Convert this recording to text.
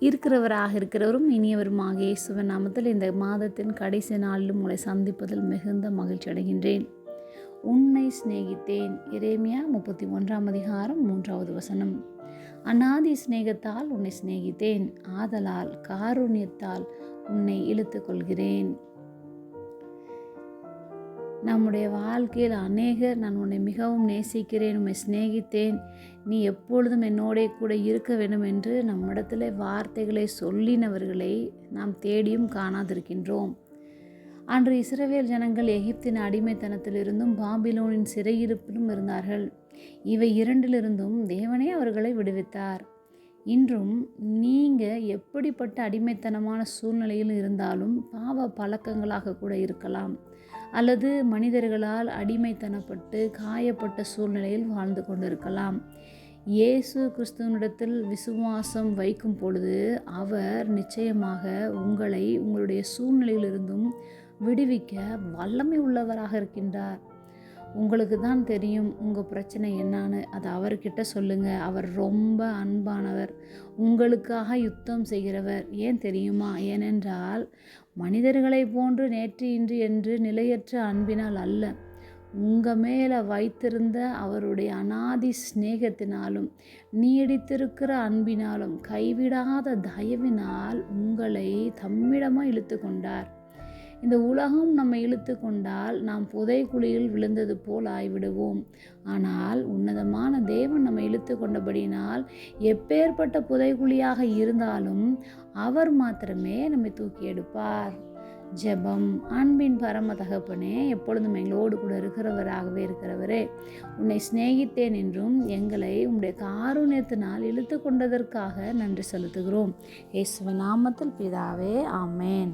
இருக்கிறவராக இருக்கிறவரும் இனியவருமாக இயேசுவன் நாமத்தில் இந்த மாதத்தின் கடைசி நாளிலும் உங்களை சந்திப்பதில் மிகுந்த மகிழ்ச்சி அடைகின்றேன். உன்னை சிநேகித்தேன். இரேமியா முப்பத்தி ஒன்றாம் அதிகாரம் மூன்றாவது வசனம். அநாதி சிநேகத்தால் உன்னை சிநேகித்தேன். ஆதலால் காருண்யத்தால் உன்னை இழுத்து கொள்கிறேன் நம்முடைய வாழ்க்கையில் அநேகர் நான் உன்னை மிகவும் நேசிக்கிறேன் உன்னை சிநேகித்தேன். நீ எப்பொழுதும் என்னோடே கூட இருக்க வேண்டும் என்று நம்மிடத்தில் வார்த்தைகளை சொல்லினவர்களை நாம் தேடியும் காணாதிருக்கின்றோம். அன்று இஸ்ரவேல் ஜனங்கள் எகிப்தின் அடிமைத்தனத்திலிருந்தும் பாபிலோனின் சிறையிருப்பிலும் இருந்தார்கள். இவை இரண்டிலிருந்தும் தேவனே அவர்களை விடுவித்தார். இன்றும் நீங்கள் எப்படிப்பட்ட அடிமைத்தனமான சூழ்நிலையில் இருந்தாலும் பாவ பழக்கங்களாக கூட இருக்கலாம். அல்லது மனிதர்களால் அடிமைத்தனப்பட்டு காயப்பட்ட சூழ்நிலையில் வாழ்ந்து கொண்டிருக்கலாம். இயேசு கிறிஸ்துவனிடத்தில் விசுவாசம் வைக்கும் பொழுது அவர் நிச்சயமாக உங்களை உங்களுடைய சூழ்நிலையிலிருந்தும் விடுவிக்க வல்லமை உள்ளவராக இருக்கின்றார். உங்களுக்கு தான் தெரியும் உங்கள் பிரச்சனை என்னான்னு. அதை அவர்கிட்ட சொல்லுங்கள் அவர் ரொம்ப அன்பானவர். உங்களுக்காக யுத்தம் செய்கிறவர். ஏன் தெரியுமா? ஏனென்றால் மனிதர்களை போன்று நேற்று இன்று என்று நிலையற்ற அன்பினால் அல்ல. உங்கள் மேலே வைத்திருந்த அவருடைய அனாதி சிநேகத்தினாலும் நீடித்திருக்கிற அன்பினாலும் கைவிடாத தயவினால் உங்களை தம்மிடமாக இழுத்து கொண்டார். இந்த உலகம் நம்மை இழுத்து கொண்டால் நாம் புதைக்குழியில் விழுந்தது போல் ஆய்விடுவோம். ஆனால் உன்னதமான தேவன் நம்மை இழுத்து கொண்டபடியினால் எப்பேற்பட்ட புதைக்குழியாக இருந்தாலும் அவர் மாத்திரமே நம்மை தூக்கி எடுப்பார். ஜெபம். அன்பின் பரம தகப்பனே எப்பொழுதும் எங்களோடு கூட இருக்கிறவராகவே இருக்கிறவரே உன்னை சிநேகித்தேன் என்றும் எங்களை உம்முடைய காரூணியத்தினால் இழுத்து கொண்டதற்காக நன்றி செலுத்துகிறோம். இயேசுவ நாமத்தில் பிதாவே ஆமேன்.